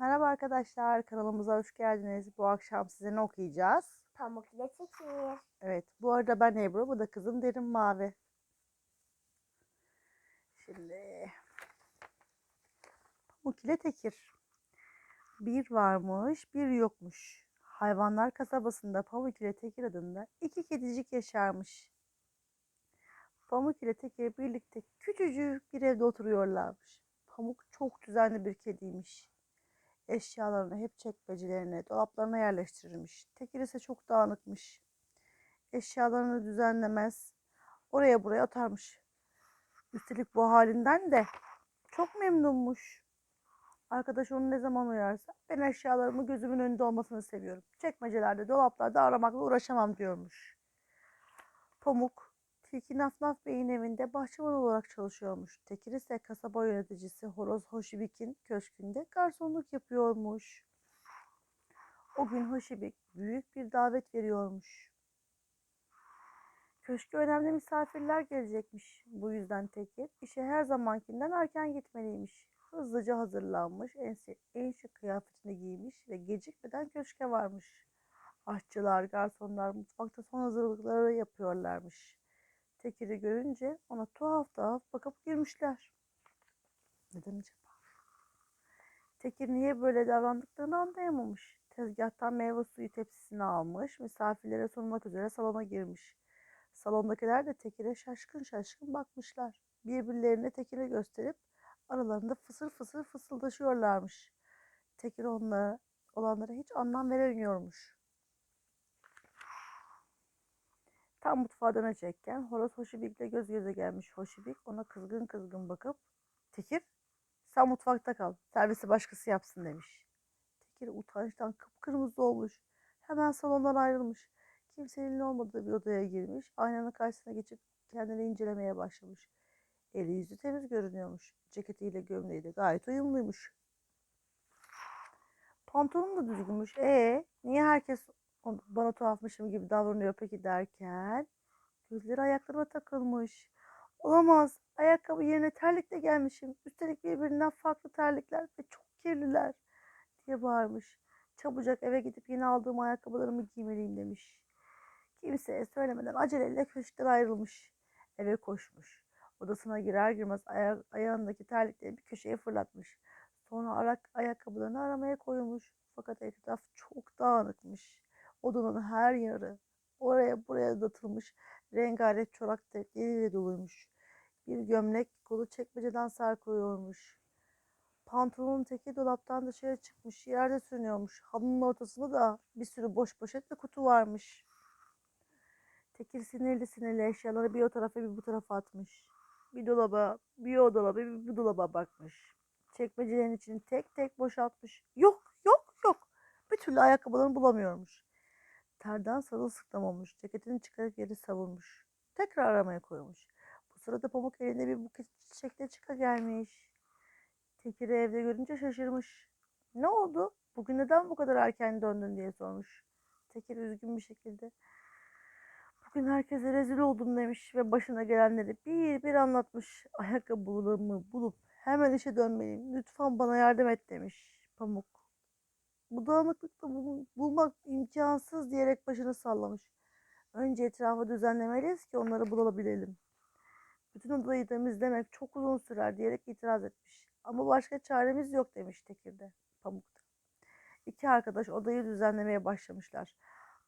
Merhaba arkadaşlar, kanalımıza hoş geldiniz. Bu akşam size ne okuyacağız? Pamuk ile Tekir. Evet, bu arada ben Ebru, bu da kızım Derin Mavi. Şimdi Pamuk ile Tekir. Bir varmış, bir yokmuş. Hayvanlar kasabasında Pamuk ile Tekir adında iki kedicik yaşarmış. Pamuk ile Tekir birlikte küçücük bir evde oturuyorlarmış. Pamuk çok düzenli bir kediymiş. Eşyalarını hep çekmecelerine, dolaplarına yerleştirirmiş. Tekir ise çok dağınıkmış. Eşyalarını düzenlemez, oraya buraya atarmış. Üstelik bu halinden de çok memnunmuş. Arkadaş onu ne zaman uyarsa ben eşyalarımı gözümün önünde olmasını seviyorum. Çekmecelerde, dolaplarda aramakla uğraşamam diyormuş. Pamuk, Tilki Naf Naf Bey'in evinde bahçıvan olarak çalışıyormuş. Tekir ise kasaba yöneticisi Horoz Hoşibik'in köşkünde garsonluk yapıyormuş. O gün Hoşibik büyük bir davet veriyormuş. Köşke önemli misafirler gelecekmiş. Bu yüzden Tekir işe her zamankinden erken gitmeliymiş. Hızlıca hazırlanmış, en, en şık kıyafetini giymiş ve gecikmeden köşke varmış. Aşçılar, garsonlar mutfakta son hazırlıkları yapıyorlarmış. Tekir'i görünce ona tuhaf tuhaf bakıp girmişler. Neden acaba? Tekir niye böyle davrandıklarını anlayamamış. Tezgahtan meyve suyu tepsisini almış, misafirlere sunmak üzere salona girmiş. Salondakiler de Tekir'e şaşkın şaşkın bakmışlar. Birbirlerine Tekir'e gösterip aralarında fısır fısır fısıldaşıyorlarmış. Tekir onlara, olanlara hiç anlam veremiyormuş. Tam mutfağa dönecekken horoz Hoşibik'le göz göze gelmiş Hoşibik ona kızgın kızgın bakıp Tekir sen mutfakta kal servisi başkası yapsın demiş. Tekir utançtan kıpkırmızı olmuş. Hemen salondan ayrılmış. Kimsenin olmadığı bir odaya girmiş. Aynanın karşısına geçip kendini incelemeye başlamış. Eli yüzü temiz görünüyormuş. Ceketiyle gömleği de gayet uyumluymuş. Pantolonu da düzgünmüş. E niye herkes bana tuhafmışım gibi davranıyor peki derken gözleri ayaklarıma takılmış. Olamaz. Ayakkabı yerine terlikle gelmişim. Üstelik birbirinden farklı terlikler ve çok kirliler diye bağırmış. Çabucak eve gidip yeni aldığım ayakkabılarımı giymeliyim demiş. Kimseye söylemeden aceleyle köşkten ayrılmış. Eve koşmuş. Odasına girer girmez aya- ayağındaki terlikleri bir köşeye fırlatmış. Sonra ayakkabılarını aramaya koyulmuş. Fakat etraf çok dağınıkmış. Odanın her yarı oraya buraya datılmış. Rengarenk çorak defteriyle doluymuş. Bir gömlek kolu çekmeceden sarkıyormuş. Pantolonun teki dolaptan dışarı çıkmış. Yerde sürünüyormuş. Halının ortasında da bir sürü boş poşet ve kutu varmış. Tekir sinirli sinirli eşyaları bir o tarafa bir bu tarafa atmış. Bir dolaba, bir o dolaba, bir bu dolaba bakmış. Çekmecelerin içini tek tek boşaltmış. Yok, yok, yok. Bir türlü ayakkabılarını bulamıyormuş. Terden sarılsıklam olmuş. Ceketini çıkarıp yere savurmuş. Tekrar aramaya koymuş. Bu sırada Pamuk elinde bir buket çiçekle çıka gelmiş. Tekir'i evde görünce şaşırmış. Ne oldu? Bugün neden bu kadar erken döndün diye sormuş. Tekir üzgün bir şekilde. Bugün herkese rezil oldum demiş ve başına gelenleri bir bir anlatmış. Ayakkabılarımı bulup hemen işe dönmeliyim. Lütfen bana yardım et demiş Pamuk. Bu dağınıklıkta bul- bulmak imkansız diyerek başını sallamış. Önce etrafı düzenlemeliyiz ki onları bulabilelim. Bütün odayı temizlemek çok uzun sürer diyerek itiraz etmiş. Ama başka çaremiz yok demiş Tekir de Pamuk da. İki arkadaş odayı düzenlemeye başlamışlar.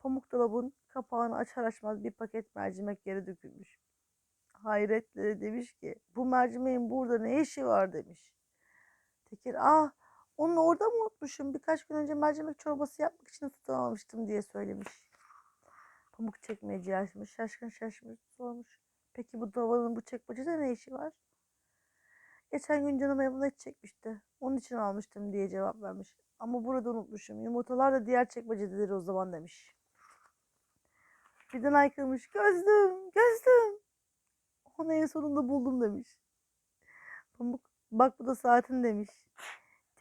Pamuk dolabın kapağını açar açmaz bir paket mercimek yere dökülmüş. Hayretle demiş ki bu mercimeğin burada ne işi var demiş. Tekir ah onu orada mı unutmuşum birkaç gün önce mercimek çorbası yapmak için tutamamıştım diye söylemiş. Pamuk çekmeceyi açmış şaşkın şaşmış sormuş. Peki bu davanın bu çekmecede ne işi var? Geçen gün canım evine et çekmişti. Onun için almıştım diye cevap vermiş. Ama burada unutmuşum. Yumurtalar da diğer çekmecededir o zaman demiş. Birden aykırmış. Gözlüm, gözlüm. Onu en sonunda buldum demiş. Pamuk, bak bu da saatin demiş.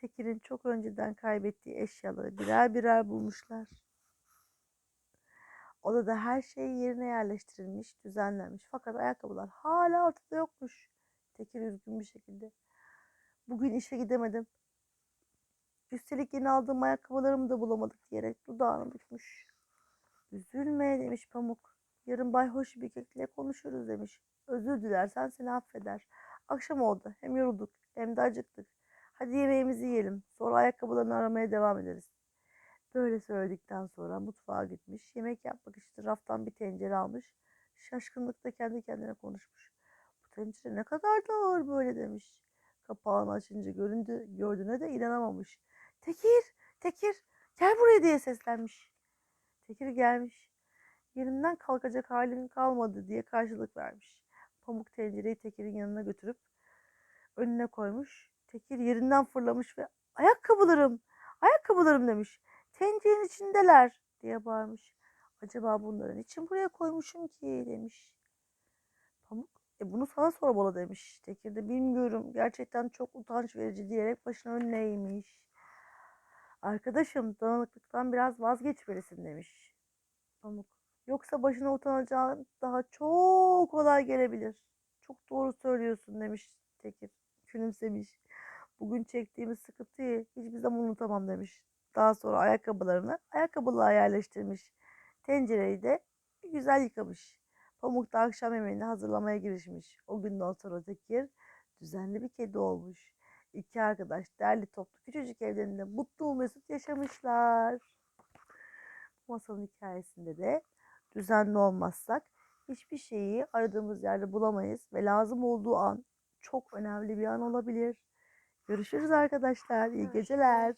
Tekir'in çok önceden kaybettiği eşyaları birer birer bulmuşlar. Odada her şey yerine yerleştirilmiş, düzenlenmiş. Fakat ayakkabılar hala ortada yokmuş. Tekir üzgün bir şekilde. Bugün işe gidemedim. Üstelik yeni aldığım ayakkabılarımı da bulamadık diyerek dudağını bükmüş. Üzülme demiş Pamuk. Yarın Bay Hoşbikek'le konuşuruz demiş. Özür dilersen seni affeder. Akşam oldu. Hem yorulduk hem de acıktık. Hadi yemeğimizi yiyelim. Sonra ayakkabılarını aramaya devam ederiz. Böyle söyledikten sonra mutfağa gitmiş. Yemek yapmak için raftan bir tencere almış. Şaşkınlıkla kendi kendine konuşmuş. Bu tencere ne kadar da ağır böyle demiş. Kapağını açınca göründü, gördüğüne de inanamamış. Tekir, Tekir gel buraya diye seslenmiş. Tekir gelmiş. Yerimden kalkacak halim kalmadı diye karşılık vermiş. Pamuk tencereyi Tekir'in yanına götürüp önüne koymuş. Tekir yerinden fırlamış ve ayakkabılarım, ayakkabılarım demiş. Tencerenin içindeler diye bağırmış. Acaba bunları niçin buraya koymuşum ki demiş. Pamuk e bunu sana sormalı demiş. Tekir de bilmiyorum gerçekten çok utanç verici diyerek başını önüne eğmiş. Arkadaşım dağınıklıktan biraz vazgeçmelisin demiş. Pamuk. Yoksa başına utanacağın daha çok olay gelebilir. Çok doğru söylüyorsun demiş Tekir. Gülümsemiş. Bugün çektiğimiz sıkıntıyı hiçbir zaman unutamam demiş. Daha sonra ayakkabılarını ayakkabılığa yerleştirmiş. Tencereyi de güzel yıkamış. Pamuk da akşam yemeğini hazırlamaya girişmiş. O günden sonra Tekir düzenli bir kedi olmuş. İki arkadaş derli toplu küçücük evlerinde mutlu mesut yaşamışlar. Bu masalın hikayesinde de düzenli olmazsak hiçbir şeyi aradığımız yerde bulamayız ve lazım olduğu an çok önemli bir an olabilir. Görüşürüz arkadaşlar. İyi geceler.